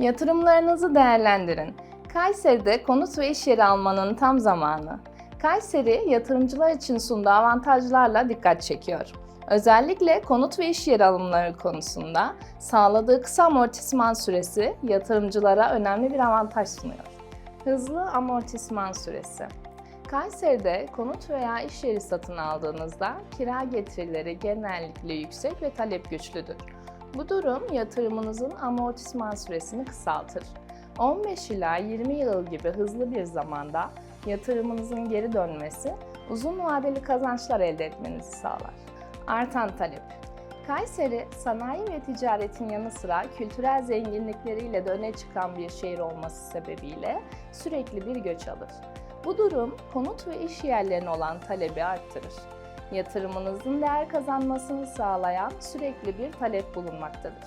Yatırımlarınızı değerlendirin. Kayseri'de konut ve iş yeri almanın tam zamanı. Kayseri, yatırımcılar için sunduğu avantajlarla dikkat çekiyor. Özellikle konut ve iş yeri alımları konusunda sağladığı kısa amortisman süresi yatırımcılara önemli bir avantaj sunuyor. Hızlı amortisman süresi. Kayseri'de konut veya iş yeri satın aldığınızda kira getirileri genellikle yüksek ve talep güçlüdür. Bu durum yatırımınızın amortisman süresini kısaltır. 15 ila 20 yıl gibi hızlı bir zamanda yatırımınızın geri dönmesi uzun vadeli kazançlar elde etmenizi sağlar. Artan talep. Kayseri, sanayi ve ticaretin yanı sıra kültürel zenginlikleriyle de öne çıkan bir şehir olması sebebiyle sürekli bir göç alır. Bu durum konut ve iş yerlerine olan talebi arttırır. Yatırımınızın değer kazanmasını sağlayan sürekli bir talep bulunmaktadır.